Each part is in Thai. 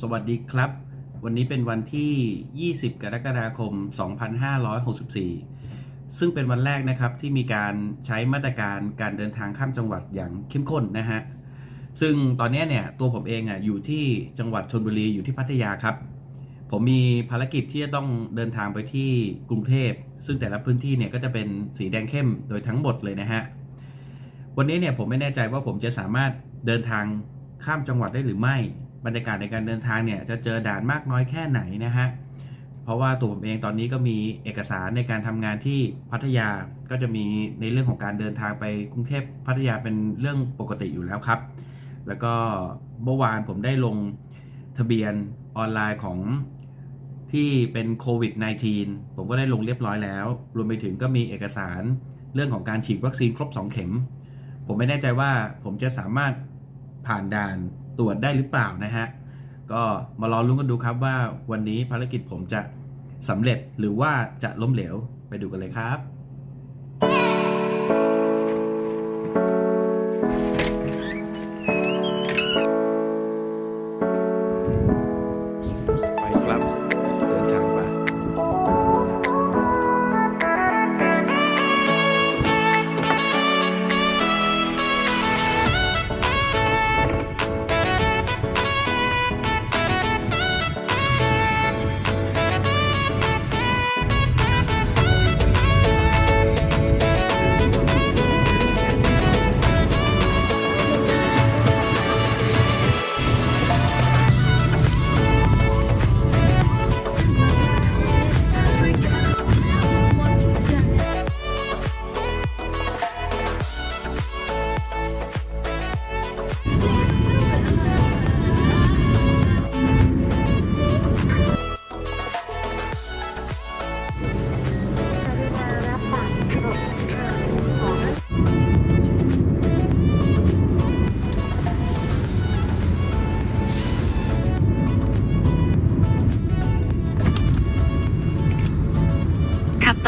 สวัสดีครับ วันนี้เป็นวันที่ 20 กรกฎาคม 2564 ซึ่งเป็นวันแรกนะครับที่มีการใช้มาตรการการเดินทางข้ามจังหวัดอย่างเข้มข้นนะฮะ ซึ่งตอนนี้เนี่ยตัวผมเองอะอยู่ที่จังหวัดชนบุรีอยู่ที่พัทยาครับ ผมมีภารกิจที่จะต้องเดินทางไปที่กรุงเทพ ซึ่งแต่ละพื้นที่เนี่ยก็จะเป็นสีแดงเข้มโดยทั้งหมดเลยนะฮะ วันนี้เนี่ยผมไม่แน่ใจว่าผมจะสามารถเดินทางข้ามจังหวัดได้หรือไม่ บรรยากาศในการเดินทางเนี่ยจะเจอด่านมากน้อยแค่ไหนนะฮะเพราะว่าตัวผมเองตอนนี้ก็มีเอกสารในการทำงานที่พัทยาก็จะมีในเรื่องของการเดินทางไปกรุงเทพพัทยาเป็นเรื่องปกติอยู่แล้วครับ แล้วก็เมื่อวานผมได้ลงทะเบียนออนไลน์ของที่เป็นโควิด -19 ผมก็ได้ลงเรียบร้อยแล้ว รวมไปถึงก็มีเอกสารเรื่องของการฉีดวัคซีนครบ 2 เข็ม ผมไม่แน่ใจว่าผมจะสามารถผ่านด่าน ตรวจได้หรือเปล่านะฮะ ก็มารอลุ้นกันดูครับว่าวันนี้ภารกิจผมจะสำเร็จหรือว่าจะล้มเหลวไปดูกันเลยครับ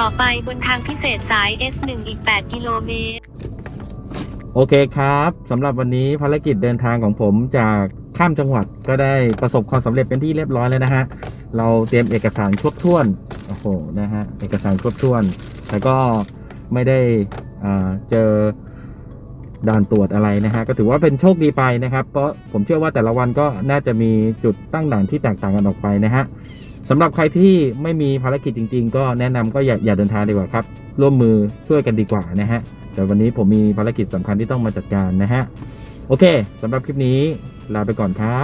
ต่อไปบนทางพิเศษสาย S1 อีก 8 กิโลเมตร โอเคครับสำหรับวันนี้ภารกิจเดินทางของผมจากข้ามจังหวัดก็ได้ประสบความสำเร็จเป็นที่เรียบร้อยแล้วนะฮะ เราเตรียมเอกสารครบถ้วน โอ้โห นะฮะ เอกสารครบถ้วน แต่ก็ไม่ได้เจอด่านตรวจอะไรนะฮะ ก็ถือว่าเป็นโชคดีไปนะครับ เพราะผมเชื่อว่าแต่ละวันก็น่าจะมีจุดตั้งด่านที่แตกต่างกันออกไปนะฮะ สำหรับใครที่ไม่มีภารกิจจริง ๆ ก็แนะนำก็อย่าอย่าเดินทางดีกว่าครับ ร่วมมือช่วยกันดีกว่านะฮะ แต่วันนี้ผมมีภารกิจสำคัญที่ต้องมาจัดการนะฮะ โอเคสำหรับคลิปนี้ลาไปก่อนครับ